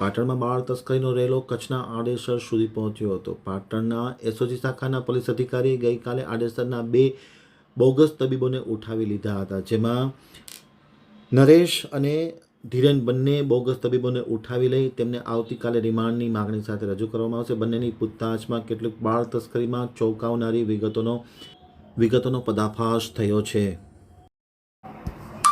પાટણમાં બાળ તસ્કરીનો રેલો કચ્છના આડેસર સુધી પહોંચ્યો હતો. પાટણના એસઓજી શાખાના પોલીસ અધિકારીએ ગઈકાલે આડેસરના બે બોગસ તબીબોને ઉઠાવી લીધા હતા, જેમાં નરેશ અને ધીરેન બંને બોગસ તબીબોને ઉઠાવી લઈ તેમને આવતીકાલે રિમાન્ડની માગણી સાથે રજૂ કરવામાં આવશે. બંનેની પૂછતાછમાં કેટલીક બાળ તસ્કરીમાં ચોંકાવનારી વિગતોનો વિગતોનો પદાફાશ થયો છે.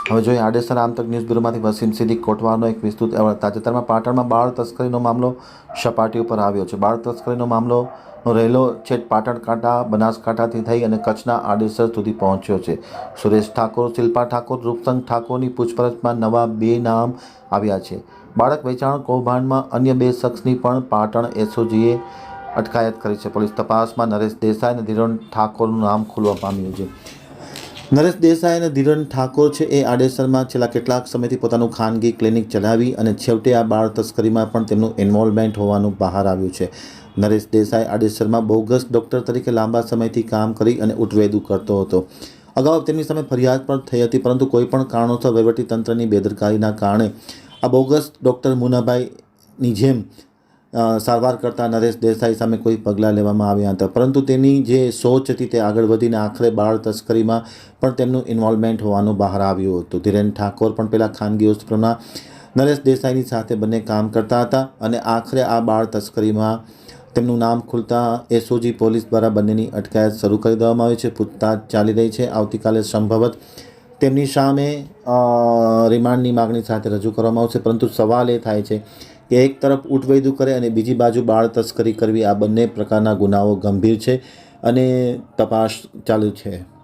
હવે જોઈએ આડેસર આમતક ન્યૂઝ બ્યુરોમાંથી વસીમ સિદ્દીક કોટવાનો એક વિસ્તૃત અહેવાલ તાજેતરમાં પાટણમાં બાળ તસ્કરીનો મામલો સપાટી ઉપર આવ્યો છે. બાળ તસ્કરીનો મામલો રહેલો છેક પાટણ કાંઠા બનાસકાંઠાથી થઈ અને કચ્છના આડેસર સુધી પહોંચ્યો છે. સુરેશ ઠાકોર, શિલ્પા ઠાકોર, રૂપસંગ ઠાકોરની પૂછપરછમાં નવા બે નામ આવ્યા છે. બાળક વેચાણ કૌભાંડમાં અન્ય બે શખ્સની પણ પાટણ એસઓજીએ અટકાયત કરી છે. પોલીસ તપાસમાં નરેશ દેસાઈ અને ધીરણ ઠાકોરનું નામ ખુલવા પામ્યું છે. નરેશ દેસાઈ અને ધીરન ઠાકોર છે એ આડેસરમાં છેલ્લા કેટલાક સમયથી પોતાનું ખાનગી ક્લિનિક ચલાવી અને છેવટે આ બાળ તસ્કરીમાં પણ તેમનું ઇન્વોલ્વમેન્ટ હોવાનું બહાર આવ્યું છે. નરેશ દેસાઈ આડેસરમાં બોગસ ડૉક્ટર તરીકે લાંબા સમયથી કામ કરી અને ઉઠવેદું કરતો હતો. અગાઉ તેમની સામે ફરિયાદ પણ થઈ હતી, પરંતુ કોઈપણ કારણોસર વહીવટીતંત્રની બેદરકારીના કારણે આ બોગસ ડૉક્ટર મુનાભાઈની જેમ સારવાર કરતા નરેશ દેસાઈ સામે કોઈ પગલાં લેવામાં આવ્યા હતા. પરંતુ તેની જે સોચ હતી તે આગળ વધીને આખરે બાળ તસ્કરીમાં પણ તેમનું ઇન્વોલ્વમેન્ટ હોવાનું બહાર આવ્યું હતું. ધીરેન ઠાકોર પણ પહેલાં ખાનગી હોસ્પિટલમાં નરેશ દેસાઈની સાથે બંને કામ કરતા હતા અને આખરે આ બાળ તસ્કરીમાં તેમનું નામ ખુલતા એસઓજી પોલીસ દ્વારા બંનેની અટકાયત શરૂ કરી દેવામાં આવી છે. પૂછતાછ ચાલી રહી છે. આવતીકાલે સંભવત તેમની સામે રિમાન્ડની માગણી સાથે રજૂ કરવામાં આવશે. પરંતુ સવાલ એ થાય છે કે એક તરફ ઉઠવૈદું કરે અને બીજી બાજુ બાળ તસ્કરી કરવી, આ બંને પ્રકારના ગુનાઓ ગંભીર છે અને તપાસ ચાલુ છે.